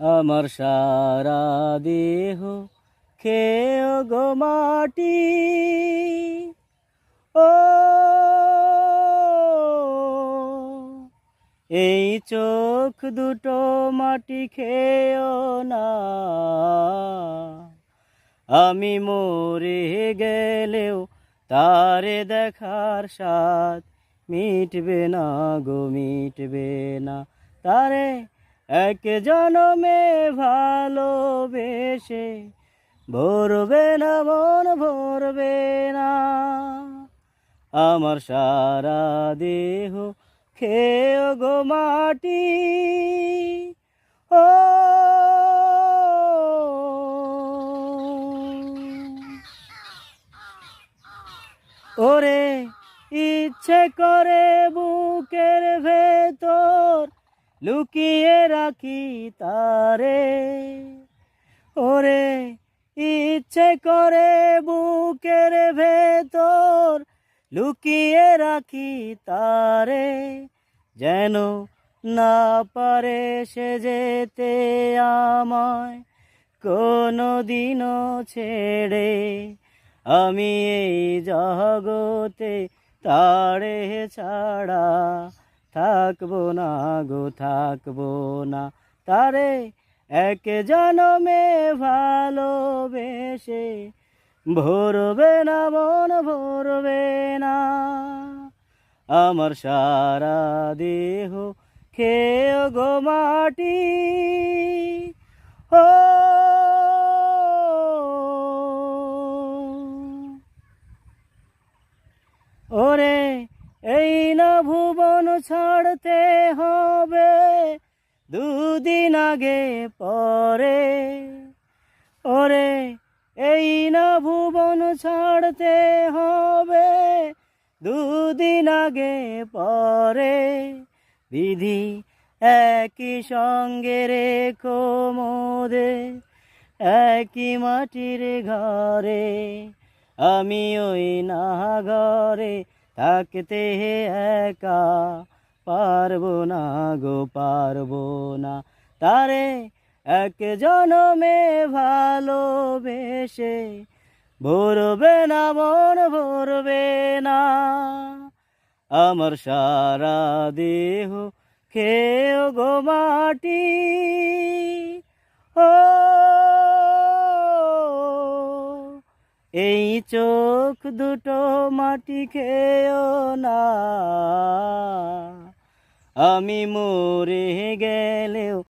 আমার সারা দেহ খেয়ে গো মাটি। ও, এই চোখ দুটো মাটি খেয়েও না। আমি মরে গেলেও তারে দেখার স্বাদ মিটবে না গো, মিটবে না। তারে এক জনমে ভালোবেসে, ভরবে না, মন ভরবে না। আমার সারা দেহ খেয়ে গো মাটি। ও, ওরে, ইচ্ছে করে ভেতর লুকিয়ে রাখি তারে। ওরে, ইচ্ছে করে বুকের ভেতর লুকিয়ে রাখি তারে। যেন না পারে সে যেতে আমায় কোনো দিনও ছেড়ে। আমি এই জগতে তারে ছাড়া থাকব না গো, থাকব না। তারে এক জনমে ভালোবেসে ভরবে না, মন ভরবে না। আমার সারা দেহ খেয়ে গো মাটি। ও, ওরে এই না ভুবন ছাড়তে হবে দুদিন আগে পরে। ওরে, এই না ভুবন ছাড়তে হবে দুদিন আগে পরে। বিধি একই সঙ্গে রেখো মোদে, একই মাটির ঘরে, আমি ওই না ঘরে থাকতে একা, পারব না গো, পারব না। তারে এক জনমে ভালোবেসে ভরবে না, মন ভরবে না। আমার সারা দেহ খেয়ে গো মাটি, ও এই চোখ দুটো মাটি খেয়েও না। আমি মরে গেলেও